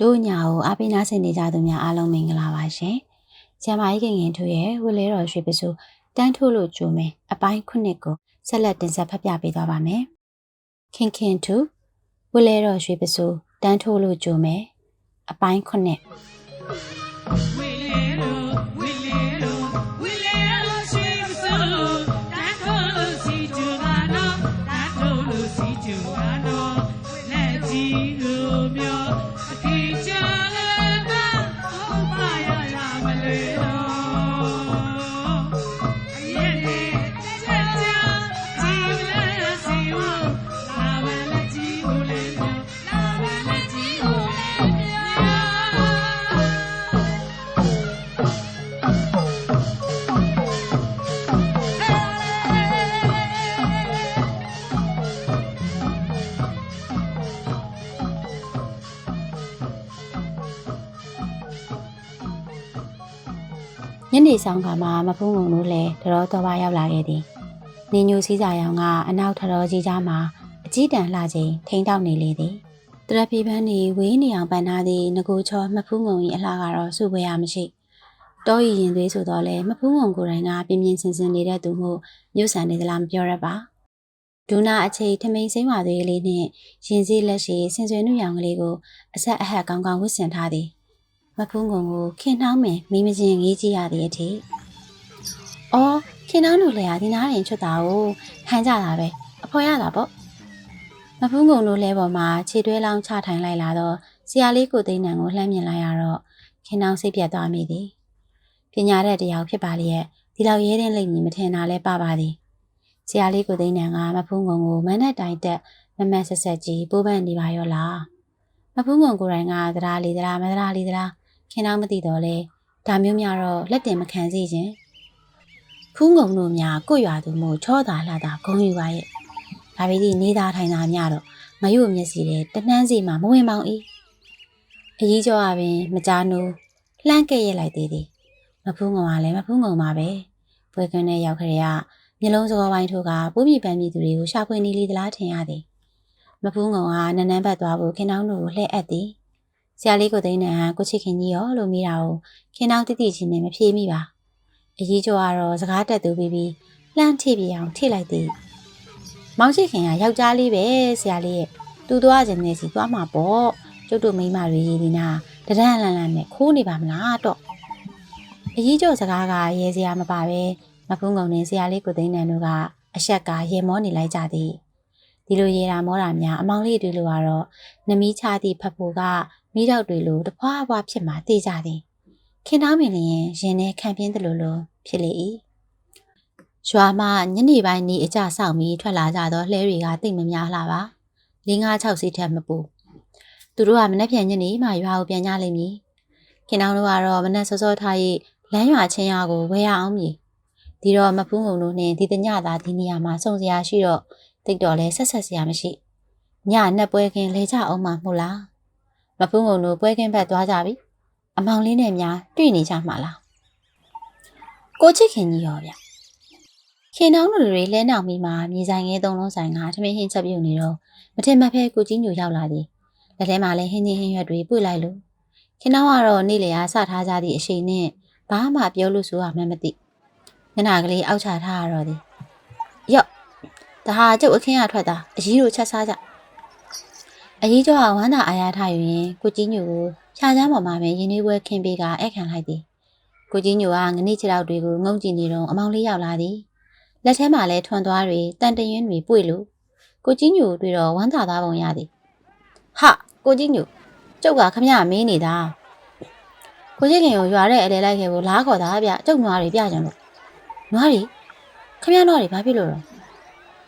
တို့ညာကိုအားပေးနာဆင်နေကြသူများအားလုံးမင်္ဂလာပါရှင်။ကျမကြီးခင်ခင်တို့ရဲ့ဝီလဲတော်ရွှေပစုတန်းထိုးလို့ကြိုမယ်အပိုင်းခုနှစ်ကိုဆက်လက်တင်ဆက်ဖတ်ပြပေးသွားပါမယ်။ခင်ခင်တို့ဝီလဲတော်ရွှေပစုတန်းထိုးလို့ကြိုမယ်အပိုင်းခုနှစ် Wilero, Wilero, ဆောင်ခါမှာမဖုံးငုံတို့လည်းတတော်တော်ပါရောက်လာခဲ့သည်။နေညိုစည်းစာရောင်ကအနောက်ထတော်ကြီးကြားမှာအကြီးတန်းလှချိန်ထိန်းတောက်နေလေသည်။တရဖီပန်းဒီဝေးနေအောင်ပန်ထားသည့်ငကိုချောမဖူးငုံ၏အလှကတော့စုပွဲရမရှိ။တောရည်ရင်သွေးဆိုတော့လေမဖူးငုံကိုယ်တိုင်ကပြင်းပြင်းစင်စင်နေတဲ့သူမှုမြို့ဆန်နေသလားမပြောရပါ။ဒူနာအချိထမိန်စိမ့်ပါသေးလေးနှင့်ရင်စည်းလက်ရှိဆင်ဆွေနှုရောင်ကလေးကိုအဆက်အဟက်ကောင်းကောင်းဝတ်ဆင်ထားသည်။ မဖူးငုံကိုခင်နှောင်းမင်မိမချင်းငေးကြည့်ရသည့်အထိ။အော်ခင်နှောင်းတို့လည်းဟာဒီနားရင်ချွတ်တာကိုဟန်ကြတာပဲအဖော်ရတာပေါ့။မဖူးငုံတို့လဲပေါ်မှာခြေတွဲလောင်းချထိုင်လိုက်လာတော့ဆရာလေးကိုသိန်းနံကိုလှမ်းမြင်လိုက်ရတော့ခင်နှောင်းစိတ်ပြတ်သွားမိသည်။ပညာတဲ့တရားဖြစ်ပါလေရဲ့ဒီလောက်ရဲတဲ့လိမ့်မည်မထင်တာလဲပါပါသည်။ဆရာလေးကိုသိန်းနံကမဖူးငုံကိုမန်းနဲ့တိုင်တက်မမတ်ဆက်ဆက်ကြီးပိုးပန်းနေပါရောလား။မဖူးငုံကိုယ်တိုင်ကသဒရာလီသဒရာမသဒရာလီသဒရာ ခင်နှောင်းမသိတော့လဲဒါမျိုးများတော့လက်တင်မခံစေခြင်းဖူးငုံတို့များကိုယ့်ရွာသူမို့ချောတာလှတာဂုံယူပါရဲ့ဒါပေမဲ့နေသားထိုင်တာများတော့မယု့မျက်စီတဲ့တနှန်းစီမှမဝင်ပေါင်းဤအကြီးကျော်အပင်မကြားနိုးလှမ်းကဲ့ရဲ့လိုက်သေးသည်မဖူးငုံကလည်းမဖူးငုံပါပဲဘွယ်ကွန်းနဲ့ရောက်ခရရမျက်လုံးစကောပိုင်းထိုးကပိုးမြပန်းမြည်သူတွေကိုရှာဖွေနေလေသလားထင်ရသည်မဖူးငုံကနန်းနန်းဘက်သွားဖို့ခင်နှောင်းတို့ကိုလှည့်အပ်သည် ဆရာလေးကိုသိန်းနံကကိုချစ်ခင်ကြီးရောလို့မိတာကိုခင်တောင်းတိတိချင်းနဲ့မဖြေမိပါအကြီးကျော်ကတော့စကားတက်သူပြီးပြီးလှမ်းထိပြအောင်ထိလိုက်သည်မောင်ချစ်ခင်ကယောက်ျားလေးပဲဆရာလေးရဲ့သူသွားခြင်းနဲ့စီသွားမှာပေါ့ကျုပ်တို့မိန်းမတွေရည်ဒီနာတဒန်းလန်လန်နဲ့ခိုးနေပါမလားတော့အကြီးကျော်စကားကရဲစရာမပါပဲမဖုံးကုန်နဲ့ဆရာလေးကိုသိန်းနံတို့ကအဆက်ကရေမောနေလိုက်ကြသည်ဒီလိုရေတာမောတာများအမောင်လေးတွေလိုကတော့နမီးချသည့်ဖတ်ဖို့က မိတော့တွေလိုတဖွာဖွာဖြစ်မှတေးကြသည်ခင်သားမင်းလည်းရင်ထဲခံပြင်းတယ်လို့လို့ဖြစ်လေ၏ရွာမှညနေပိုင်းနေအကြဆောက်ပြီးထွက်လာကြသောလှဲတွေကတိတ်မများလှပါ၄၅6စီးထက်မပူသူတို့ကမနှက်ပြန်ညနေမှရွာကိုပြန်ကြလိမ့်မည်ခင်တောင်တို့ကတော့မနှက်စောစောထား၍လမ်းရွာချင်းရွာကိုဝဲရအောင်မည်ဒီတော့မဖူးငုံတို့နှင့်ဒီတညသာဒီနေရာမှာစုံစရာရှိတော့တိတ်တော်လဲဆက်ဆက်စရာမရှိညနှက်ပွဲခင်းလဲကြအောင်မှမို့လား မဖုံးကုန်တို့ပွဲကင်းဘက်သွားကြပြီအမောင်လေးနဲ့များတွေ့နေကြမှာလားကိုချစ်ခင်ကြီးရောဗျခင်နှောင်းတို့တွေလဲနောက်မိမှာမြေဆိုင်ငယ်သုံးလုံးဆိုင်ကထမင်းဟင်းချက်ပြုတ်နေတော့မထင်မှတ်ဖဲကိုကြီးညိုရောက်လာသည်လက်ထဲမှာလဲဟင်းချင်းဟင်းရွက်တွေပွေလိုက်လို့ခင်နှောင်းကတော့နေ့လေအားစထားကြသည့်အချိန်နဲ့ဘာမှပြောလို့ဆိုရမှန်းမသိမျက်နှာကလေးအောက်ချထားရတော့သည်ယော့ဒါဟာကျုပ်အခင်းရထွက်တာအကြီးတို့ချက်စားကြ အကြီးကျော်ကဝမ်းသာအားရထားယူရင်ကိုကြီးညိုကိုဖြာချမ်းပေါ်မှာပဲရင်းနှီးပွဲခင်းပေးကဧည့်ခံလိုက်သည်ကိုကြီးညိုကငနစ်ခြေထောက်တွေကိုငုံကြည့်နေတော့အမောင်လေးရောက်လာသည်လက်ထဲမှာလဲထွန်သွားတွေတန်တရင်တွေပွေလို့ကိုကြီးညိုတွေ့တော့ဝမ်းသာသားပုံရသည်ဟာကိုကြီးညိုကျုပ်ကခမရမင်းနေတာကိုကြီးခင်ကိုရွာတဲ့အလဲလိုက်ခဲ့ကိုလားခေါ်တာဗျကျုပ်နွားတွေပြကြလို့နွားတွေခမရနွားတွေဘာဖြစ်လို့လဲ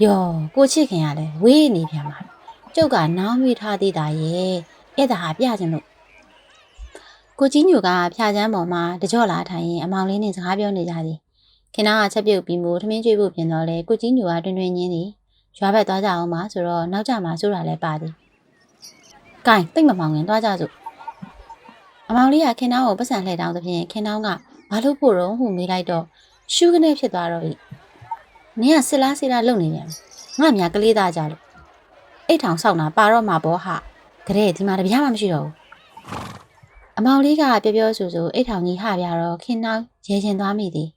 ယောကိုချစ်ခင်ကလည်းဝေးနေပြန်ပါ ကျုပ်ကနောင်းမိထားသေးတာရဲ့အဲ့ဒါဟာပြခြင်းလို့ကိုကြီးညိုကဖျာချမ်းပေါ်မှာတကြော့လာထိုင်ရင်အမောင်လေးနဲ့စကားပြောနေကြသည်ခင်ဗျားကချက်ပြုတ်ပြီးမို့ထမင်းကျွေးဖို့ပြင်တော့လေကိုကြီးညိုကတွင်တွင်ချင်းသည်ရွာဘက်သွားကြအောင်ပါဆိုတော့နောက်ကျမှဆိုတာလည်းပါသည်။ကင်တိတ်မမောင်ငင်သွားကြစို့အမောင်လေးကခင်ဗျားကိုပတ်စံလှည့်တောင်းသဖြင့်ခင်ဗျားကဘာလို့ဖို့တော့ဟုမေးလိုက်တော့ရှူးကနေဖြစ်သွားတော့ဤနင်ကစစ်လားစစ်လားလုံနေပြန်ငါမြကလေးသားကြလို့ အိတ်ထောင်ဆောက်တာပါတော့မှာပေါ့ဟာကြတဲ့ဒီမှာတပြားမှမရှိတော့ဘူးအမောင်လေးကပြောပြောဆိုဆိုအိတ်ထောင်ကြီးဟပြတော့ခင်နှောင်းရဲချင်သွားမိသည်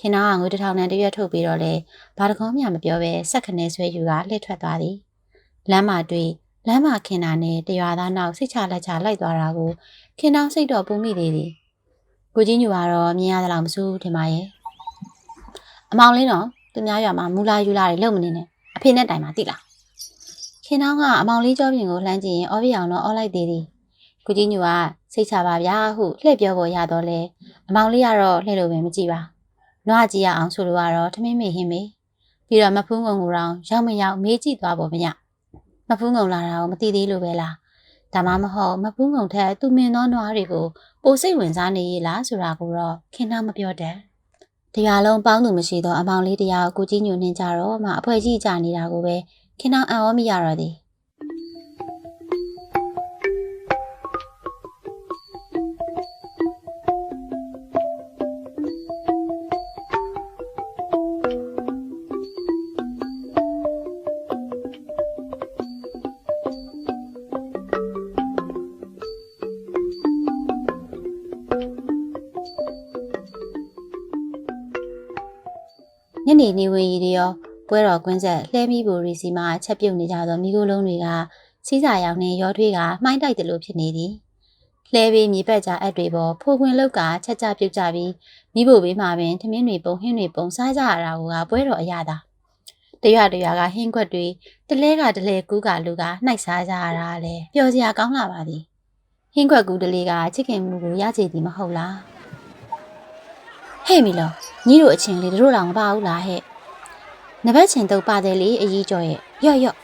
ခင်နှောင်းကငွေတစ်ထောင်နဲ့တရွက်ထုတ်ပြီးတော့လေဘာတကောမှမပြောပဲဆက်ခနဲဆွဲယူကလှည့်ထွက်သွားသည်လမ်းမှာတွေ့လမ်းမှာခင်နာနဲ့တရွာသားနောက်စိတ်ချလက်ချလိုက်သွားတာကိုခင်နှောင်းစိတ်တော့ပူမိသေးသည်ကိုကြီးညူကတော့မြင်ရသလောက်မစိုးဘူးထင်ပါရဲ့အမောင်လေးတော့သူများရွာမှာမူလာယူလာတွေလုံမနေနဲ့အဖေနဲ့တိုင်မှာတိလား ခင်နှောင်းကအမောင်လေးကြောပြင်ကိုလှမ်းကြည့်ရင်အော်ပြအောင်တော့အော်လိုက်သေးသည်ကိုကြီးညူကစိတ်ချပါဗျာဟုလှည့်ပြောပေါ်ရတော့လဲအမောင်လေးကတော့လှည့်လို့ပဲမကြည့်ပါနွားကြည့်ရအောင်ဆိုလိုကတော့ထမင်းမေဟင်းမေပြီးတော့မဖူးငုံကိုတောင်ရောက်မရောက်မေးကြည့်သွားပေါ်မညမဖူးငုံလာတာကိုမသိသေးလို့ပဲလားဒါမှမဟုတ်မဖူးငုံထက်သူမင်သောနွားတွေကိုပိုစိတ်ဝင်စားနေရလားဆိုတာကိုတော့ခင်ဗျားမပြောတတ်တရားလုံးပေါင်းသူမရှိတော့အမောင်လေးတရားကိုကိုကြီးညူနှင်းကြတော့မှအဖွဲကြီးကြနေတာကိုပဲ ခင်ဗျားအံ့ဩမိရတော့သည်ညနေနေဝင်ရီတွေရော ပွဲတော်ကွင်းဆက်လှဲမိဘူရီစီမှာချက်ပြုတ်နေကြသောမိခိုးလုံးတွေကစီးစာရောင်နဲ့ရောထွေးကမှိုင်းတိုက်တယ်လို့ဖြစ်နေသည်လှဲပြီးမြေပတ်ကြအပ်တွေပေါ်ဖိုခွင်လောက်ကချက်ချပြုတ်ကြပြီးမိဖို့ဘေးမှာပင်ထမင်းတွေပုံဟင်းတွေပုံစားကြရတာကပွဲတော်အရသာတရွတရွကဟင်းခွက်တွေတလဲကတလဲကူးကလူကနှိုက်စားကြရတာလေပျော်စရာကောင်းလာပါသည်ဟင်းခွက်ကူးတလေးကချစ်ခင်မှုကိုရချေသည်မဟုတ်လားဟဲ့မီလောညီတို့အချင်းလေးတို့တော့မပါဘူးလားဟဲ့ နဘက်ချင်းတော့ပါတယ်လေအကြီးကျော်ရဲ့ရော့ရော့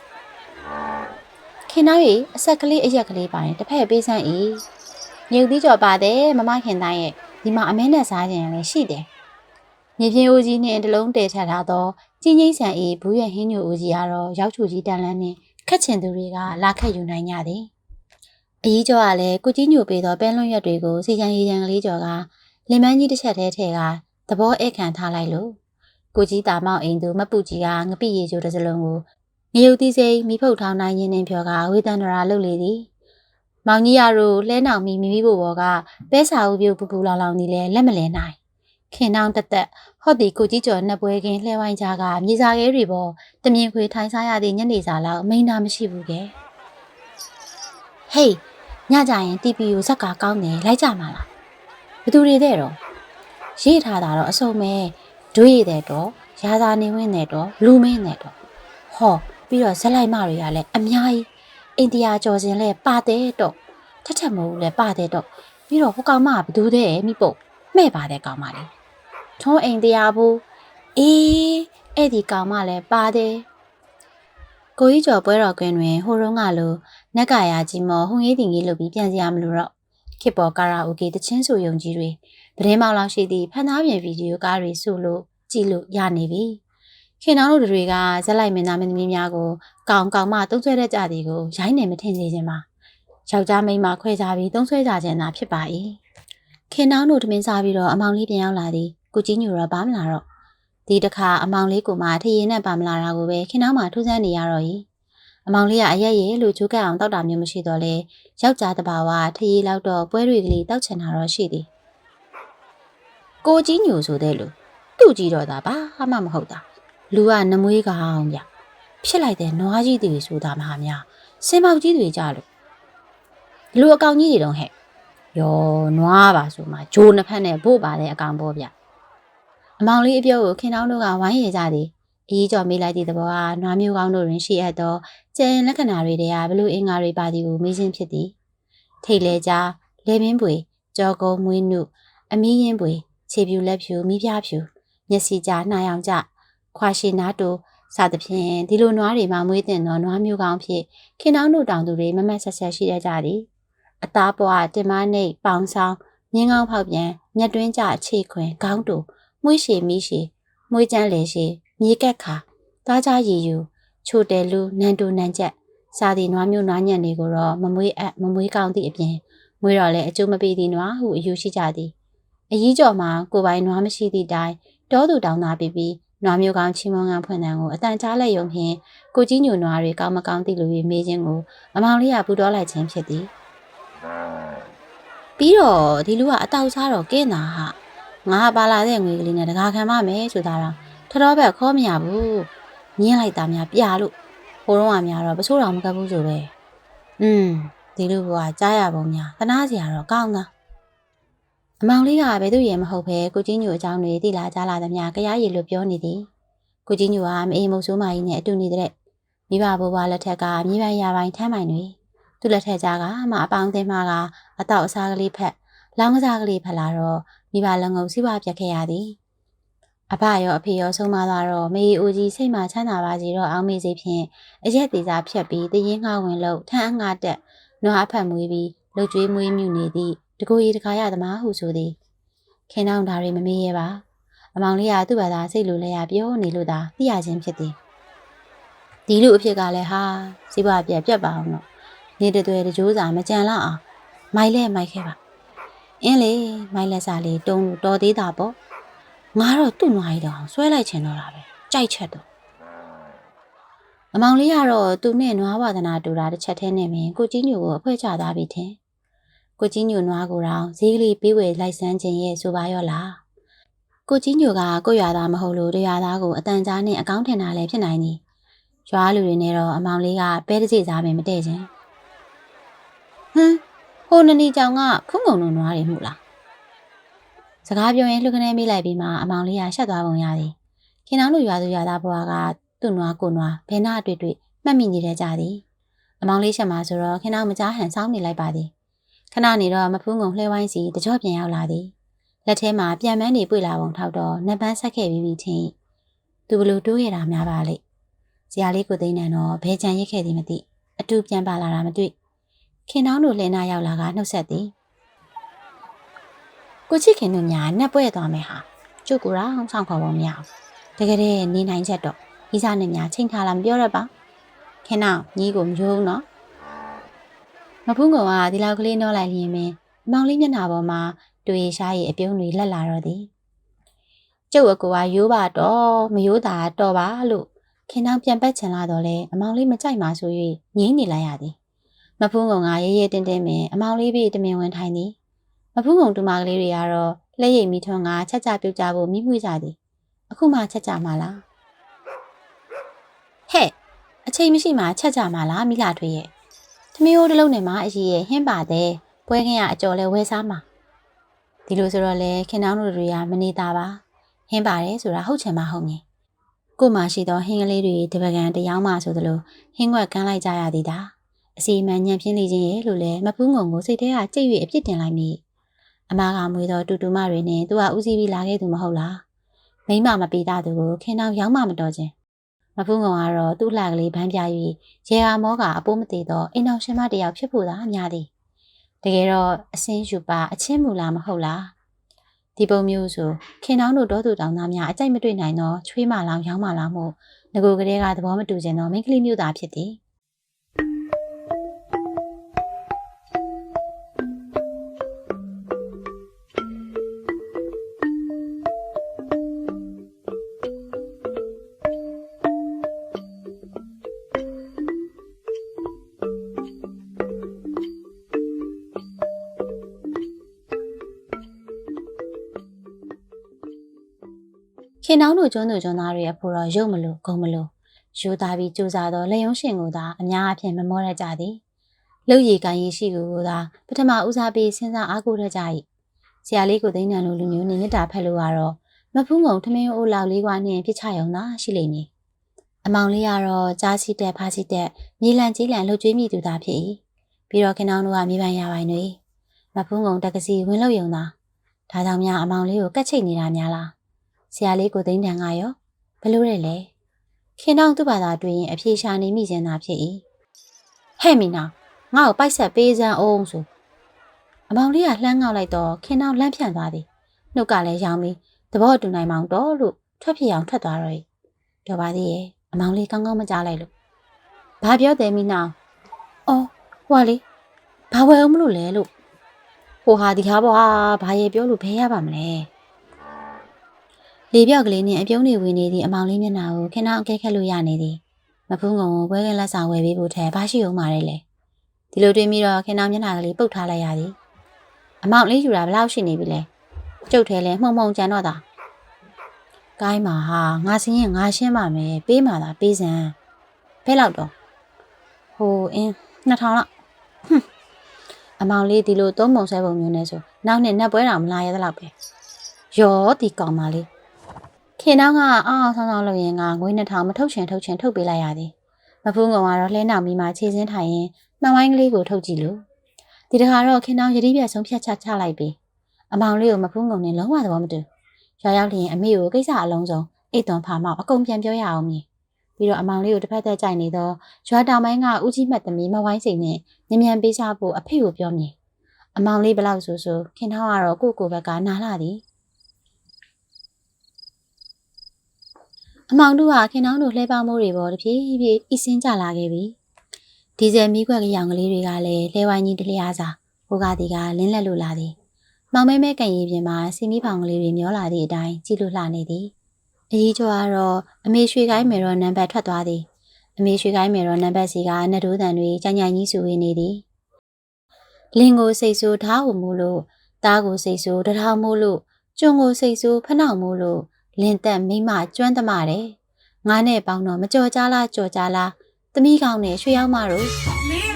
ခင်သားရေအဆက်ကလေးအရက်ကလေးပါရင်တစ်ဖက်ပေးစမ်းဤမြုပ်သီးကျော်ပါတယ်မမခင်သားရဲ့ဒီမှာအမဲနဲ့စားခြင်းလည်းရှိတယ်မြေပြင်ဦးကြီးနဲ့တလုံးတည်ထပ်ထားသောကြီးငိမ့်ဆန်ဤဘူးရဲ့ဟင်းညိုဦးကြီးကတော့ရောက်ချူကြီးတန်လန်းနဲ့ခက်ချင်သူတွေကလာခက်ယူနိုင်ကြသည်အကြီးကျော်ကလည်းကုကြီးညိုပေးသောပဲလွန့်ရက်တွေကိုစီချန်ရီချန်ကလေးကျော်ကလင်မန်းကြီးတစ်ချက်တည်းထဲကသဘောဧကန်ထားလိုက်လို့ ကိုကြီးတာမောက်အိမ်သူမပူကြီးကငပိရေချိုတစ်စလုံးကိုငရုတ်သီးစိမ်းမိဖုတ်ထောင်းနိုင်ရင်းနှင်းပြောကဝေတန္တရာလှုပ်လေသည်မောင်ကြီးရတို့လဲနောင်မီမိမိဘို့ဘောကပဲစာဦးပြုတ်ပူပူလောင်လောင်နေလဲလက်မလဲနိုင်ခင်နောင်တက်တက်ဟော့ဒီကိုကြီးကျော်နှစ်ပွဲကင်းလှဲဝိုင်းကြကမြေစာခဲတွေပေါ်တမြင်ခွေထိုင်စားရသည့်ညနေစာလောက်အမိန်နာမရှိဘူးကဲဟေးညကြရင်တီပီကိုဇက်ကကောင်းတယ်လိုက်ကြမှာလားဘသူတွေတဲ့တော့ရေးထားတာတော့အစုံပဲ ဒွေးတဲ့တော့ရာသာနေဝင်တဲ့တော့လူမင်းတဲ့တော့ဟောပြီးတော့ဇက်လိုက်မတွေကလည်းအများကြီးအိန္ဒိယကျော်စင်လဲပါတယ်တော့ထက်ထက်မဟုတ်လဲပါတယ်တော့ပြီးတော့ဟိုကောင်မကဘသူတဲ့မိပုတ်မှဲ့ပါတဲ့ကောင်မလေးထုံးအိန္ဒိယဘူးအေးအဲ့ဒီကောင်မလည်းပါတယ်ကိုကြီးကျော်ပွဲတော်ကွင်းတွင်ဟိုတုန်းကလိုနက်ကရာကြီးမော်ဟုံရေးတင်ကြီးလုပ်ပြီးပြန်စရာမလိုတော့ခေတ်ပေါ်ကာရာအိုကေတချင်းဆိုယုံကြီးတွေ သတင်းမောင်လောက်ရှိသည့်ဖန်သားပြင်ဗီဒီယိုကားတွေဆိုလို့ကြည့်လို့ရနေပြီခင်တော်တို့တွေကဇက်လိုက်မင်းသားမင်းသမီးများကိုကောင်းကောင်းမှသုံးဆွဲတတ်ကြသည်ကိုရိုင်းနေမထင်စေခြင်းပါယောက်ျားမိန်းမခွဲခြားပြီးသုံးဆွဲကြခြင်းသာဖြစ်ပါ၏ခင်တော်တို့တမင်စားပြီးတော့အမောင်လေးပြန်ရောက်လာသည်ကိုကြီးညူတော့ပါမလာတော့ဒီတစ်ခါအမောင်လေးကိုမှထရင်နဲ့ပါမလာတာကိုပဲခင်တော်မှထူးဆန်းနေရတော့၏အမောင်လေးကအရက်ရည်လို့ကြိုးကပ်အောင်တောက်တာမျိုးမရှိတော့လေယောက်ျားတဘာဝထရင်လောက်တော့ပွဲတွေကလေးတောက်ချင်တာတော့ရှိသည် ကိုကြီးညိုဆိုတဲ့လူသူ့ကြီးတော့တာဘာမှမဟုတ်တာလူကနမွေးကောင်ဗျဖြစ်လိုက်တဲ့နွားကြီးတွေဆိုတာမဟာများစင်ပေါက်ကြီးတွေကြလို့လူအကောင်ကြီးတွေတော့ဟဲ့ယောနွားပါဆိုမှဂျိုးနှစ်ဖက်နဲ့ပို့ပါတဲ့အကောင်ပေါ့ဗျအမောင်လေးအပြောကိုခင်တောင်းတို့ကဝိုင်းရကြသည်အကြီးကျော်မေးလိုက်သည့်သဘောကနွားမျိုးကောင်းတို့တွင်ရှိအပ်သောကျန်လက္ခဏာတွေတည်းကဘလို့အင်္ဂါတွေပါသည်ကိုမေးခြင်းဖြစ်သည်ထိတ်လဲကြားလေပင်ပွေကြောကုံမွေးနုအမီးရင်ပွေ ခြေဖြူလက်ဖြူမိဖျားဖြူမျက်စိကြားနှာရောင်ကျခွာရှိနားတူစသဖြင့်ဒီလိုနွားတွေမှာမွေးတင်သောနွားမျိုးကောင်းဖြစ်ခင်တောင်းတို့တောင်သူတွေမမတ်ဆက်ဆက်ရှိတတ်ကြသည်အသားပွားတင်မနှိပ်ပေါင်ဆောင်မြင်းကောင်းဖောက်ပြန်မျက်တွင်းကျအခြေခွင်ခေါင်းတူမွေးရှည်မီးရှည်မွေးကျန်းလေရှည်မြေကက်ခါသွားကြရည်ယူချိုတယ်လူနန်တူနန်ချက်စာသည်နွားမျိုးနွားညံ့တွေကိုတော့မမွေးအပ်မမွေးကောင်းသည့်အပြင်မွေးတော့လည်းအကျိုးမပေးသည့်နွားဟုအယူရှိကြသည် အကြီးကျော်မှာကိုပိုင်နွားမရှိသည့်တိုင်တောသူတောင်းသားပြီးပြီးနွားမျိုးကောင်းချီးမွမ်းကဖွင့်တဲ့ကိုအတန်ကြားလက်ယုံဖြင့်ကိုကြီးညိုနွားတွေကောင်းမကောင်းသိလို့မေးခြင်းကိုအမောင်လေးကပူတော်လိုက်ခြင်းဖြစ်သည်ပြီးတော့ဒီလူကအတောက်စားတော့ကင်းတာဟာငါပါလာတဲ့ငွေကလေးနဲ့တကားခံမမယ်ဆိုတာတော့ထတော်ဘက်ခေါ်မရဘူးညင်းလိုက်တာများပြလို့ဟိုတော့ကများတော့ပစိုးတော်မကပ်ဘူးဆိုပဲอืมဒီလူကကြားရပုံများသနာစရာတော့ကောင်းတာ အမောင်လေးကဘယ်သူရေမဟုတ်ပဲကိုကြီးညိုအကြောင်းတွေတိလာကြားလာသမျှကြရရည်လို့ပြောနေသည်ကိုကြီးညိုကမအေးမုတ်ဆိုးမကြီးနဲ့အတူနေတဲ့မိဘဘိုးဘွားလက်ထက်ကမြေပိုင်ရပိုင်းထမ်းပိုင်တွေသူ့လက်ထက်ကြားကမှအပေါင်းအသင်းမကအတော့အစားကလေးဖက်လောင်းကစားကလေးဖက်လာတော့မိဘလက်ငုံစီးပွားပြတ်ခဲ့ရသည်အဖရောအဖေရောဆုံးမသွားတော့မေအိုကြီးစိတ်မှချမ်းသာပါစီတော့အောင်းမေစိဖြင့်အရက်သေးစားဖြတ်ပြီးတရင်ငှားဝင်လို့ထမ်းအငှားတက်နွားအဖက်မွေးပြီးလှုပ်ကြွေးမွေးမြူနေသည့် တကိုယ်ရီတခါရသမားဟုဆိုသည်ခင်တောင်းဒါတွေမမေးရပါအမောင်လေးကသူ့ဘာသာစိတ်လိုလဲရပြောနေလို့သာသိရခြင်းဖြစ်သည်ဒီလူအဖြစ်ကလည်းဟာစီးပွားပြက်ပြက်ပါအောင်တော့နေတတွေတကြိုးစာမကြံလောက်အောင်မိုက်လဲမိုက်ခဲ့ပါအင်းလေမိုက်လက်စာလေးတုံးလို့တော်သေးတာပေါ့ငါတော့သူ့နွားရီတော့ဆွဲလိုက်ချင်တော့တာပဲကြိုက်ချက်တော့အမောင်လေးကတော့သူနဲ့နွားဝါဒနာတူတာတစ်ချက်တည်းနဲ့ပင်ကိုကြီးညိုကိုအဖွဲချသားပြီထင် ကိုကြီးညိုနွားကိုတော့ဈေးကလေးပေးဝယ်လိုက်စမ်းခြင်းရဲ့ဆိုပါရောလားကိုကြီးညိုကကိုရွာသားမဟုတ်လို့တရွာသားကိုအတန်ကြားနဲ့အကောင့်ထင်တာလည်းဖြစ်နိုင်သည်ရွာလူတွေနဲ့တော့အမောင်လေးကပဲတစ်စီစားပင်မတည့်ခြင်းဟမ်ဟိုနနီကြောင်ကခုံငုံလုံးနွားတွေမှုလားစကားပြောရင်လှုပ်ခနဲမိလိုက်ပြီးမှအမောင်လေးကရှက်သွားပုံရသည်ခင်နောင်တို့ရွာသူရွာသားဘွားကသူ့နွားကိုနွားဘယ်နာတွေ့တွေ့မှတ်မိနေတဲ့ကြသည်အမောင်လေးရှက်မှာဆိုတော့ခင်နောင်မကြားဟန်စောင်းနေလိုက်ပါသည် ခဏနေတော့မဖူးငုံလှဲဝိုင်းစီတကြော့ပြန်ရောက်လာသည်လက်ထဲမှာပြန်မန်းနေပွေလာပုံထောက်တော့နှပန်းဆက်ခဲ့ပြီးပြီချင်းသူဘလို့တိုးရတာများပါလိမ့်ဇရာလေးကိုသိန်းနံတော့ဘဲချံရစ်ခဲ့သည်မသိအတူပြန်ပါလာတာမတွေ့ခင်နောင်တို့လှင်းနာရောက်လာကနှုတ်ဆက်သည်ကိုချစ်ခင်တို့များနှက်ပွဲသွားမယ်ဟာကျုပ်ကိုယ်တော့ဆောင်ခေါ်ပုံမရအောင်တကယ်တည်းနေနိုင်ချက်တော့ဤစားနဲ့များချိန်ထားလာမပြောရပါခင်နောင်ညီကိုမယုံတော့ မဖူးကောင်ကဒီလောက်ကလေးနှောလိုက်လျင်ပင်မောင်လေးမျက်နှာပေါ်မှာတွေ့ရှားရည်အပြုံးတွေလက်လာတော့သည်ကျုပ်အကူကရိုးပါတော့မရိုးတာတော့ပါလို့ခင်နောင်ပြန်ပတ်ချင်လာတော့လေအမောင်လေးမကြိုက်မှဆို၍ငင်းနေလိုက်ရသည်မဖူးကောင်ကရဲရဲတင်းတင်းပင်အမောင်လေးပြီးတမင်ဝင်ထိုင်သည်မဖူးကောင်တူမကလေးတွေကတော့လက်ရိပ်မိထွန်းကချက်ချပြုတ်ကြဖို့မိမှုကြသည်အခုမှချက်ကြမှာလားဟဲ့အချိန်မရှိမှချက်ကြမှာလားမိလာထွေးရဲ့ သမီးတို့တစ်လုံးနဲ့မှအကြီးရဲ့ဟင်းပါတယ်ပွဲခင်းရအကျော်လဲဝဲစားမှာဒီလိုဆိုတော့လေခင်နောင်းတို့တွေကမနေတာပါဟင်းပါတယ်ဆိုတာဟုတ်ချင်မှဟုတ်မြင်ကို့မှာရှိသောဟင်းကလေးတွေတပကံတယောင်းမှဆိုသလိုဟင်းွက်ကန်းလိုက်ကြရသည်တာအစီအမံညံပြင်းနေခြင်းရဲ့လို့လဲမဖူးငုံကိုစိတ်ထဲကကြိတ်၍အပြစ်တင်လိုက်မိအမားကမွေသောတူတူမတွေနဲ့သူကဦးစီးပြီးလာခဲ့သူမဟုတ်လားမိမမပေးတာသူကိုခင်နောင်ရောက်မှမတော်ခြင်း မဖူးငုံကတော့သူ့လှကလေးဗန်းပြ၍ရေဟာမောကအပိုးမသေးသောအိမ်တော်ရှင်မတစ်ယောက်ဖြစ်ဖို့သာများသည်တကယ်တော့အစင်းယူပါအချင်းမူလားမဟုတ်လားဒီပုံမျိုးဆိုခင်နောင်တို့တောသူတောင်သားများအကြိုက်မတွေ့နိုင်သောချွေးမလောင်ရောင်းမလောင်မှုငကိုကလေးကသဘောမတူခြင်းသောမိန်းကလေးမျိုးသားဖြစ်သည် ခင်နောင်တို့ကျွန်းသူကျွန်းသားတွေအဖို့တော့ရုပ်မလို့ဂုံမလို့ယူသားပြီးကြိုးစားသောလက်ယုံရှင်ကိုသာအများအပြားမမောရကြသည်လှုပ်ရည်ကန်ရည်ရှိကိုကိုသာပထမဦးစားပေးစဉ်းစားအားကိုးရကြ၏ဆရာလေးကိုသိန်းနံလိုလူမျိုးနေမြတ်တာဖက်လို့ကတော့မဖူးငုံထမင်းအိုးလောက်လေးကွာနှင့်ပြစ်ချရုံသာရှိလိမ့်မည်အမောင်လေးကတော့ကြားစီတက်ဖားစီတက်မြေလံကြီးလံလှုပ်ကြွေးမိသူသာဖြစ်၏ပြီးတော့ခင်နောင်တို့ကမြေပန်းရပိုင်းတွေမဖူးငုံတက္ကစီဝင်လို့ယုံသာဒါကြောင့်များအမောင်လေးကိုကတ်ချိတ်နေတာများလား ဆရာလေးကိုသိန်းတန်ကရောဘလို့ရဲလဲခင်တောင်သူ့ဘာသာတွေ့ရင်အပြေရှာနေမိခြင်းသာဖြစ်၏ဟဲ့မီနာငါ့ကိုပိုက်ဆက်ပေးစမ်းအောင်ဆိုအမောင်လေးကလှမ်းငေါက်လိုက်တော့ခင်တောင်လန့်ဖြန့်သွားသည်နှုတ်ကလည်းရောင်းပြီးသဘောတူနိုင်မောင်တော့လို့ထွက်ဖြစ်အောင်ထွက်သွားတော့၏တော်ပါသေးရဲ့အမောင်လေးကောင်းကောင်းမကြားလိုက်လို့ဘာပြောတယ်မီနာအော်ဟွာလေဘာဝယ်အောင်မလို့လဲလို့ဟိုဟာဒီဟာပေါ့ဟာဘာရဲ့ပြောလို့ဘဲရပါမလဲ လေပြောက်ကလေးနဲ့အပြုံးတွေဝင်နေသည့်အမောင်လေးမျက်နှာကိုခင်ဗျားအကဲခတ်လို့ရနေသည်မဖူးငုံကိုဘွဲကလက်ဆောင်ဝယ်ပေးဖို့ထဲဘာရှိအောင်မာရဲလဲဒီလိုတွေးပြီးတော့ခင်ဗျားမျက်နှာကလေးပုတ်ထားလိုက်ရသည်အမောင်လေးယူတာဘယ်လောက်ရှိနေပြီလဲကျုပ်ထဲလဲမှုံမှုံကြံတော့တာကိုင်းမှာဟာငါစင်းရင်ငါရှင်းပါမယ်ပေးမှသာပေးစမ်းဘယ်လောက်တော့ဟိုအင်း2000လောက်ဟွန်းအမောင်လေးဒီလိုသုံးပုံဆွဲပုံမျိုးနဲ့ဆိုနောက်နှစ်နက်ပွဲတော်မလာရသလောက်ပဲရောဒီကောင်မလေး ခင်တော့ကအောင်းအောင်ဆောင်းဆောင်းလုပ်ရင်ကငွေ2000မထုတ်ချင်ထုတ်ချင်ထုတ်ပေးလိုက်ရသည်မဖူးငုံကတော့လှဲနောက်မီမှာခြေစင်းထိုင်ရင်မှန်ဝိုင်းကလေးကိုထုတ်ကြည့်လို့ဒီတခါတော့ခင်တောင်ယတိပြတ်ဆုံးဖြတ်ချချလိုက်ပြီအမောင်လေးကိုမဖူးငုံနဲ့လုံးဝသဘောမတူရွာရောက်လျင်အမေကိုကိစ္စအလုံးစုံအိတ်သွန်ဖာမောက်အကုန်ပြန်ပြောရအောင်မည်ပြီးတော့အမောင်လေးကိုတစ်ဖက်သက်ကြိုက်နေတော့ရွာတောင်ပိုင်းကဦးကြီးမှတ်သမီးမဝိုင်းစိန်နဲ့ညံမြန်ပေးချဖို့အဖေကိုပြောမည်အမောင်လေးဘလောက်ဆိုဆိုခင်တောင်ကတော့ကိုယ့်ကိုယ်ဘက်ကနားလာသည် အမောင်တို့ကခင်တောင်တို့လှဲပါမိုးတွေပေါ်တဖြည်းဖြည်းအီစင်းကြလာခဲ့ပြီဒီဇယ်မီးခွက်ကရောင်ကလေးတွေကလည်းလဲဝိုင်းကြီးတလျားစာဟိုကဒီကလင်းလက်လိုလာသည်။မောင်မဲမဲကန်ရီပြင်မှာစီမီဖောင်ကလေးတွေမျောလာသည့်အတိုင်းကြည့်လို့လှနေသည်။အကြီးကျော်ကတော့အမေရွှေကိုင်းမေရောနံပါတ်ထွက်သွားသည်။အမေရွှေကိုင်းမေရောနံပါတ်စီကနတ်တိုးတန်တွေကြိုင်ကြိုင်ကြီးဆူဝေးနေသည်။လင်းကိုစိတ်ဆိုးဓာတ်ကိုမူလို့တားကိုစိတ်ဆိုးတထောင်မို့လို့ကျွန်းကိုစိတ်ဆိုးဖနှောက်မို့လို့ လင်းသက်မိမကျွမ်းသမားတယ်။ငါနဲ့ပေါင်းတော့မကြော်ကြလားကြော်ကြလားသမီးကောင်းနဲ့ရွှေရောက်မတို့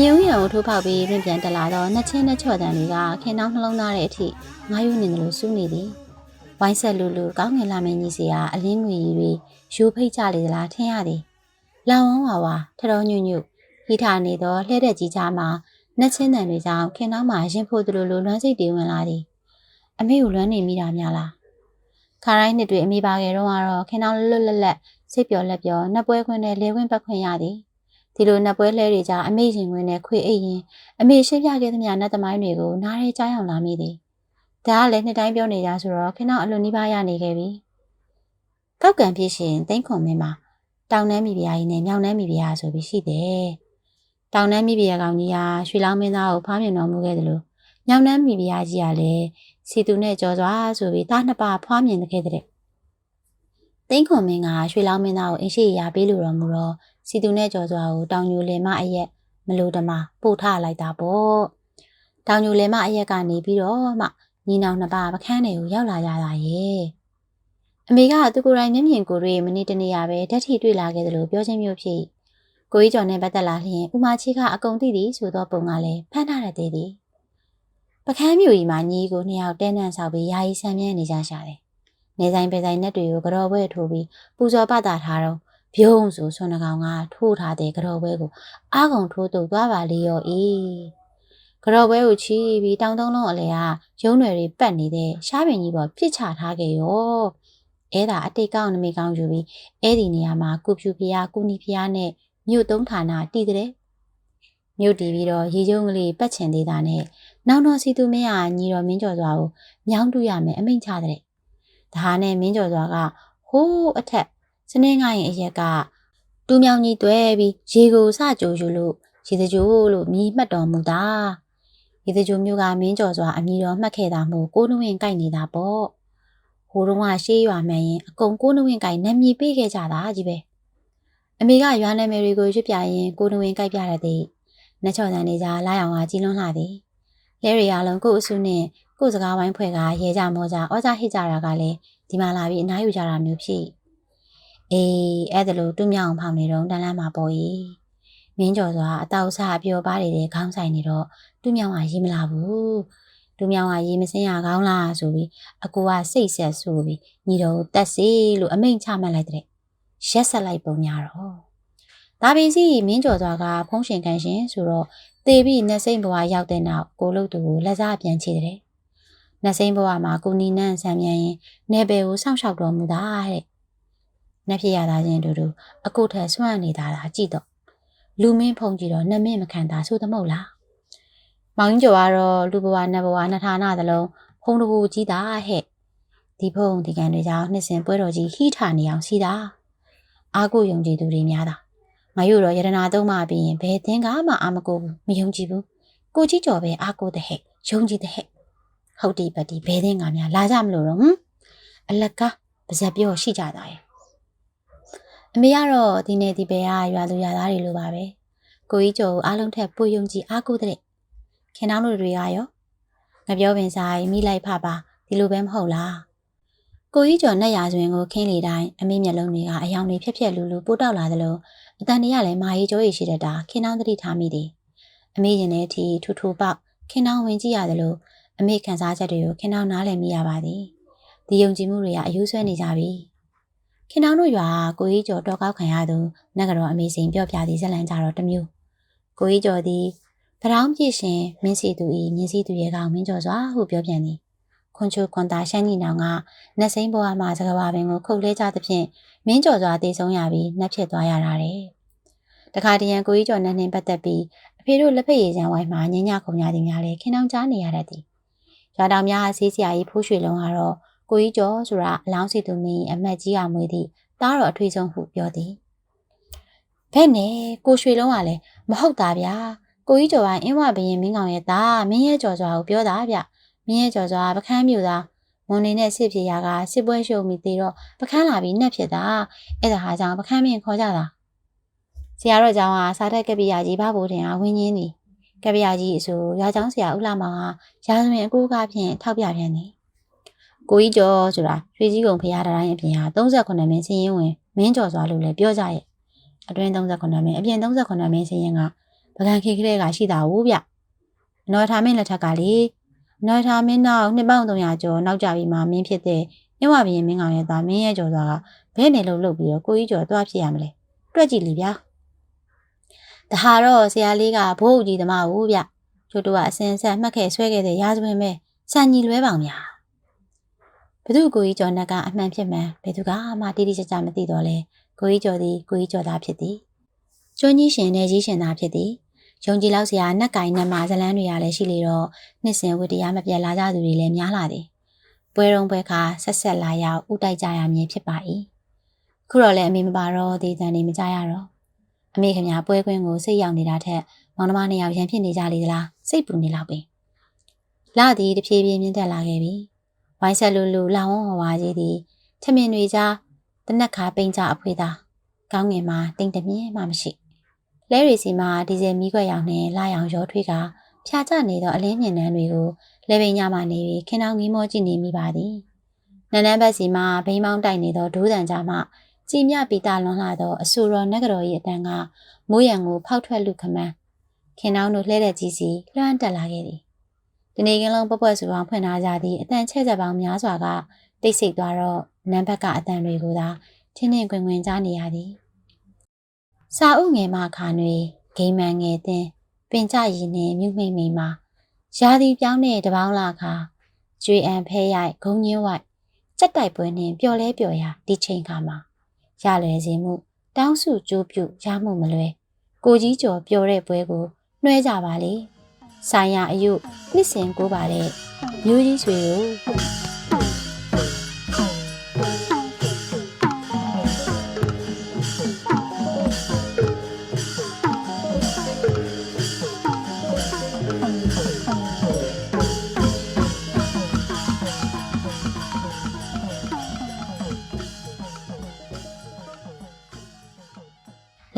ညင်ဦးရံကိုထိုးဖောက်ပြီးပြင်ပြန်တက်လာတော့နှစ်ချင်းနှစ်ချော့တန်တွေကခင်နှောင်းနှလုံးသားတဲ့အထိငားယူနေတယ်လို့စူးနေသည်ဝိုင်းဆက်လူလူကောင်းငင်လာမင်းကြီးစီကအလင်းငွေကြီးတွေယူဖိတ်ကြလေသလားထင်ရသည်လောင်ဝန်းဝါဝါထတော်ညွညွဟိထာနေသောလှဲ့တဲ့ကြီးကြားမှာနှစ်ချင်းတန်တွေကြောင့်ခင်နှောင်းမှာရင်ဖို့သူလိုလိုလွမ်းစိတ်တွေဝင်လာသည်အမေကိုလွမ်းနေမိတာများလားခါတိုင်းနှစ်တွေအမိပါခဲ့တော့ကတော့ခင်နှောင်းလွတ်လွတ်လပ်လပ်စိတ်ပျော်လက်ပျော်နှစ်ပွဲခွင်းနဲ့လဲခွင်းပတ်ခွင့်ရသည် ဒီလိုနတ်ပွဲလဲတွေကြအမေရင်ခွင်းနဲ့ခွေအိတ်ရင်အမေရှင်းပြခဲ့သမျှနတ်သမိုင်းတွေကိုနားရဲကြားအောင်လာမိသည်ဒါကလည်းနှစ်တိုင်းပြောနေကြဆိုတော့ခင်းတော့အလွန်နီးပါးရနေခဲ့ပြီကောက်ကံဖြစ်ရှင်တိမ့်ခွန်မင်းမှာတောင်နှမ်းမိဖုရားကြီးနဲ့မြောင်နှမ်းမိဖုရားဆိုပြီးရှိတယ်တောင်နှမ်းမိဖုရားကောင်ကြီးဟာရွှေလောင်းမင်းသားကိုဖားမြင်တော်မူခဲ့တယ်လို့မြောင်နှမ်းမိဖုရားကြီးကလည်းစီသူနဲ့ကြော်စွာဆိုပြီးတားနှစ်ပါးဖွားမြင်ခဲ့တဲ့တိမ့်ခွန်မင်းကရွှေလောင်းမင်းသားကိုအင်းရှိရာပေးလို့တော်မူတော့ စီသူနဲ့ကြော်စွာကိုတောင်ညိုလယ်မအရက်မလို့တမပို့ထလိုက်တာပေါ့တောင်ညိုလယ်မအရက်ကနေပြီးတော့မှညီနောင်နှစ်ပါးပခန်းတွေကိုရောက်လာကြတာရဲ့အမေကသူကိုယ်တိုင်မျက်မြင်ကိုယ်တွေ့မနေ့တနေ့ရပဲဓာတ်ထိတွေ့လာခဲ့တယ်လို့ပြောချင်းမျိုးဖြစ်ကိုကြီးကျော်နဲ့ပတ်သက်လာလျင်ဥမာချီကအကုံသိသည်ဆိုတော့ပုံကလည်းဖမ်းထားတဲ့သေးသည်ပခန်းမျိုးကြီးမှာညီကိုနှစ်ယောက်တဲနန့်ဆောက်ပြီးယာယီဆံမြဲနေကြရှာတယ်နေဆိုင်ပေဆိုင်နဲ့တွေကိုကြော်ပွဲထိုးပြီးပူဇော်ပတာထားတော့ ပြုံးဆိုဆွမ်းကောင်ကထိုးထားတဲ့ကြော်ပွဲကိုအားကုန်ထိုးတုပ်သွားပါလေရောအေးကြော်ပွဲကိုချီးပြီးတောင်တုံးလုံးအလဲကရုံးွယ်တွေပတ်နေတဲ့ရှားပင်ကြီးပေါ်ပြစ်ချထားခဲ့ရောအဲ့ဒါအတိတ်ကောင်းနမိတ်ကောင်းယူပြီးအဲ့ဒီနေရာမှာကုဖြူဖျားကုနီဖျားနဲ့မြို့သုံးဌာနတည်တဲ့မြို့တည်ပြီးတော့ရေကျုံကလေးပတ်ချင်သေးတာနဲ့နောင်တော်စီသူမင်းကညီတော်မင်းကျော်စွာကိုမြောင်းတူရမယ်အမိန့်ချတဲ့ဒါနဲ့မင်းကျော်စွာကဟိုးအထက် စနေငါရင်အရက်ကတူးမြောင်ကြီးတွဲပြီးရေကိုစကြိုယူလို့ရေစကြိုလို့မြည်မှတ်တော်မူတာရေစကြိုမျိုးကမင်းကျော်စွာအမည်တော်မှတ်ခဲ့တာမို့ကိုနှဝင်းကြိုက်နေတာပေါ့ဟိုတုန်းကရှေးရွာမှန်ရင်အကုန်ကိုနှဝင်းကြိုက်နာမည်ပေးခဲ့ကြတာကြီးပဲအမေကရွာနာမည်တွေကိုရွတ်ပြရင်ကိုနှဝင်းကြိုက်ပြရတဲ့နှချော်တန်နေကြလာရောင်ကကြီးလွန်းလာသည်လဲရီအားလုံးကို့အစုနဲ့ကို့စကားဝိုင်းဖွဲ့ကရဲကြမောကြဩကြဟစ်ကြတာကလည်းဒီမှာလာပြီးအနားယူကြတာမျိုးဖြစ် အေးအဲ့ဒါလို့တူးမြောင်ဖောင်နေတော့တန်းလန်းမှာပေါ့ကြီးမင်းကျော်စွာအတောက်ဆအပြောပါနေတဲ့ခေါင်းဆိုင်နေတော့တူးမြောင်ကရေးမလာဘူးတူးမြောင်ကရေးမစင်းရကောင်းလားဆိုပြီးအကူကစိတ်ဆက်ဆိုပြီးညီတော်ကိုတက်စီလို့အမိန့်ချမှတ်လိုက်တဲ့ရက်ဆက်လိုက်ပုံများတော့ဒါပင်စီမင်းကျော်စွာကဖုံးရှင်ကန်ရှင်ဆိုတော့တေပြီးနှစိမ့်ဘဝရောက်တဲ့နောက်ကိုလုတ်သူကိုလက်စားပြန်ချတဲ့နှစိမ့်ဘဝမှာကိုနီနန်းဆံမြန်ရင်နေပယ်ကိုစောင့်ရှောက်တော်မူတာတဲ့ နှက်ဖြစ်ရတာချင်းအတူတူအကုထက်ဆွမ်းနေတာလားကြည့်တော့လူမင်းဖုန်ကြည့်တော့နှမင်းမခံတာဆိုသမုတ်လားမောင်ကြီးကျော်ကတော့လူဘဝနတ်ဘဝနှစ်ဌာနသလုံးဖုံတဘူကြီးတာဟဲ့ဒီဖုံဒီကံတွေကြောင့်နှစ်စဉ်ပွဲတော်ကြီးဟိထနေအောင်စီတာအာကိုယုံကြည်သူတွေများတာငါတို့တော့ယရနာသုံးမှပြီးရင်ဘယ်သင်ကမှအာမကိုဘူးမယုံကြည်ဘူးကိုကြီးကျော်ပဲအာကိုတဲ့ဟဲ့ယုံကြည်တဲ့ဟဲ့ဟုတ်ဒီပတ်ဒီဘယ်သင်ကများလာကြမလို့တော့ဟမ်အလကားပါဇက်ပြောရှိကြတာရဲ့ အမေကတော့ဒီနေ့ဒီဘဲကရွာသူရွာသားတွေလိုပါပဲကိုကြီးကျော်ကိုအားလုံးထက်ပိုယုံကြည်အားကိုးတဲ့ခင်တောင်းတို့တွေကရောငပြောပင်ဆိုင်မိလိုက်ဖပါဒီလိုပဲမဟုတ်လားကိုကြီးကျော်နဲ့ရာဇဝင်ကိုခင်းလေတိုင်းအမေမျက်လုံးတွေကအယောင်တွေဖြက်ဖြက်လူလူပို့တောက်လာသလိုအတန်တွေကလည်းမာရီကျိုးရရှိတတ်တာခင်တောင်းသတိထားမိတယ်အမေရင်တဲ့အထိထူထူပေါက်ခင်တောင်းဝင်ကြည့်ရသလိုအမေခံစားချက်တွေကိုခင်တောင်းနားလည်မိရပါသည်ဒီယုံကြည်မှုတွေကအယိုးဆွဲနေကြပြီ ခင်တောင်တို့ရွာကကိုကြီးကျော်တော်ကောက်ခံရသူနဂရောအမေစိန်ပြော့ပြသည်ဇလန်ကြတော့တစ်မျိုးကိုကြီးကျော်သည်ဗရောင်းပြည့်ရှင်မင်းစီသူဤမြင်းစီသူရဲ့ကောင်မင်းကျော်စွာဟုပြောပြန်သည်ခွန်ချိုခွန်တာရှမ်းကြီးနောင်ကနတ်စိန်ဘွားမှစကားပါပင်ကိုခုတ်လဲကြသဖြင့်မင်းကျော်စွာတည်ဆုံးရပြီးနှက်ဖြစ်သွားရတာတဲ့တခါတရံကိုကြီးကျော်နဲ့နှင်းပတ်သက်ပြီးအဖေတို့လက်ဖက်ရည်ချမ်းဝိုင်းမှာညညခုံရသည်များလည်းခင်တောင်ကြားနေရတတ်သည်ရွာတော်များအစည်းစရာကြီးဖိုးရွှေလုံးကတော့ ကိုကြီးကျော်ဆိုတာအလောင်းစီသူမင်းအမတ်ကြီးကမွေးသည့်တားတော်အထွေဆုံးဟုပြောသည်ဘဲ့နဲ့ကိုရွှေလုံးကလည်းမဟုတ်တာဗျာကိုကြီးကျော်ကအင်းဝဘရင်မင်းကောင်ရဲ့သားမင်းရဲ့ကျော်စွာကိုပြောတာဗျမင်းရဲ့ကျော်စွာပကန်းမြို့သားမွန်နေနဲ့စစ်ပြေရကစစ်ပွဲရှုံမိသေးတော့ပကန်းလာပြီးနှက်ဖြစ်တာအဲ့ဒါဟာကြောင့်ပကန်းမင်းခေါ်ကြတာဆရာတော်ကျောင်းကစာတက်ကပ္ပိယကြီးဘာဘိုးတင်အားဝင်းချင်းသည်ကပ္ပိယကြီးအဆိုရွာကျောင်းဆရာဦးလာမောင်ကရာဇဝင်အကူအကားဖြင့်ထောက်ပြပြန်သည် ကိုကြီးကျော်ဆိုတာရွှေကြီးကုံဖရားတိုင်းအပြင်ဟာ38မင်းစင်းရင်ဝင်မင်းကျော်စွာလို့လည်းပြောကြရဲ့အတွင်း38မင်းအပြင်38မင်းစင်းရင်ကပကံခေကလေးကရှိတာဟုတ်ဗျအနော်ထားမင်းလက်ထက်ကလေအနော်ထားမင်းနောက်နှစ်ပေါင်း300ကျော်နောက်ကြပြီးမှမင်းဖြစ်တဲ့မြဝဘရင်မင်းကောင်ရဲ့သားမင်းရဲ့ကျော်စွာကဘဲနေလို့လုပ်ပြီးတော့ကိုကြီးကျော်သွားဖြစ်ရမလဲတွက်ကြည့်လीဗျာတဟာတော့ဆရာလေးကဘိုးဦးကြီးသမားဟုတ်ဗျကျို့တော့အစင်ဆက်မှတ်ခဲ့ဆွဲခဲ့တဲ့ရာဇဝင်ပဲစံညီလွဲပေါင်များ ဘသူကိုကြီးကျော်နက်ကအမှန်ဖြစ်မှန်ဘယ်သူကမှတိတိကျကျမသိတော့လဲကိုကြီးကျော်သည်ကိုကြီးကျော်သားဖြစ်သည်ကျွန်းကြီးရှင်နဲ့ကြီးရှင်သားဖြစ်သည်ယုံကြည်လောက်စရာနက်ကင်နက်မှာဇလန်းတွေကလည်းရှိလေတော့နှစ်စဉ်ဝတ္တရားမပြတ်လာကြသူတွေလည်းများလာသည်ပွဲတုံးပွဲခါဆက်ဆက်လာရောက်ဥတိုက်ကြရမည်ဖြစ်ပါ၏ခုတော့လည်းအမေမပါတော့ဒီတန်နေမကြရတော့အမေခင်ဗျာပွဲခွင်းကိုစိတ်ရောက်နေတာထက်မောင်နှမနှစ်ယောက်ရန်ဖြစ်နေကြလေသလားစိတ်ပူနေလောက်ပင်လာသည်တဖြည်းဖြည်းမြင့်တက်လာခဲ့ပြီ ဝိုင်းဆက်လူလူလောင်ဝဝဝါကြီးသည်ထမင်တွေကြားတနက်ခါပိန်ကြအဖွေးသားကောင်းငင်မှာတိမ်တမြင်းမှမရှိလဲရီစီမှာဒီဇယ်မီးခွက်ရောင်နဲ့လာရောင်ရောထွေးကဖြာကျနေသောအလင်းမြင်နှန်းတွေကိုလဲပိန်ညမှနေပြီးခင်းအောင်ငီးမောကြည့်နေမိပါသည်နန်းနန်းဘက်စီမှာဘိန်းမောင်းတိုက်နေသောဒိုးတန်ကြားမှကြည်မြပီတာလွန်လာသောအဆူရောနဂရော၏အတန်ကမိုးရံကိုဖောက်ထွက်လူခမန်းခင်နှောင်းတို့လှဲတဲ့ကြီးစီလွှမ်းတက်လာခဲ့သည် ဒီနေ့ကင်းလုံးပွက်ပွက်ဆူအောင်ဖွင့်ထားကြသည့်အတန်ချဲ့ချက်ပေါင်းများစွာကတိတ်ဆိတ်သွားတော့နံဘက်ကအတန်တွေကိုသာထင်းထင်းကွင်ကွင်ကြားနေရသည်စာအုပ်ငယ်မခါတွေဂိမ်းမန်ငယ်တင်ပင်ကြရည်နှင့်မြုပ်မိတ်မိတ်မှာရာသီပြောင်းတဲ့တပေါင်းလာခါကျွေအံဖဲရိုက်ဂုံညင်းဝိုက်စက်တိုက်ပွဲနှင့်ပျော်လဲပျော်ရာဒီချိန်ခါမှာရလွယ်စေမှု တောင်းစုကြိုးပြုရမှုမလွယ်ကိုကြီးကျော်ပျော်တဲ့ပွဲကိုနှွဲကြပါလေ ဆိုင်ရအယုနှစ်စင်ကိုပါတဲ့မျိုးကြီးဆွေကို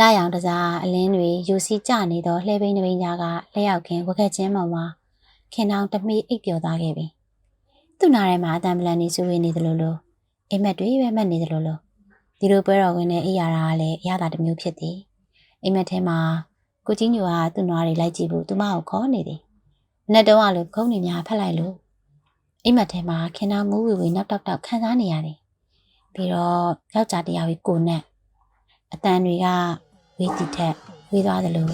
လာရောင်တစားအလင်းတွေယူစီကျနေသောလှဲဘိန်းတစ်ဘိန်းကြားကလက်ရောက်ခင်းဝက်ခက်ချင်းမောင်မှာခင်တောင်တမီအိပ်ပျော်သွားခဲ့ပြီသူ့နာထဲမှာအတန်ပလန်နေစူဝေးနေသလိုလိုအိမ်မက်တွေပဲမက်နေသလိုလိုဒီလိုပွဲတော်ဝင်တဲ့အိယာရာကလည်းအရသာတစ်မျိုးဖြစ်သည်အိမ်မက်ထဲမှာကိုကြီးညိုကသူ့နွားတွေလိုက်ကြည့်ဖို့သူမကိုခေါ်နေသည်မနေ့တုန်းကလိုခုံးနေများဖက်လိုက်လို့အိမ်မက်ထဲမှာခင်တောင်မူးဝီဝီနောက်တောက်တောက်ခံစားနေရတယ်ပြီးတော့ယောက်ျားတစ်ယောက်ကြီးကိုနဲ့အတန်တွေက ဝေးတီထက်ဝေးသွားသလို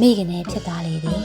မိကနေဖြစ်သွားလေသည်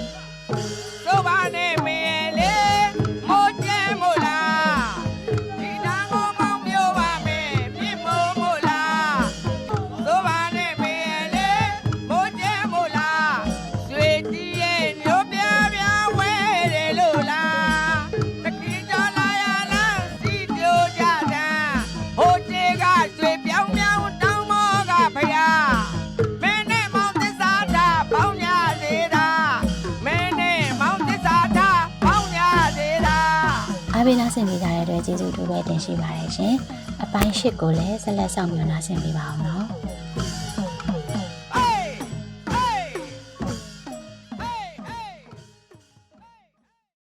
င်ပေးကြတဲ့အတွက်ကျေးဇူးတူပဲတင်ရှိပါတယ်ရှင်အပိုင်း၈ကိုလည်းဆက်လက်ဆောင်မျှော်နာဆင်ပေးပါအောင်နော်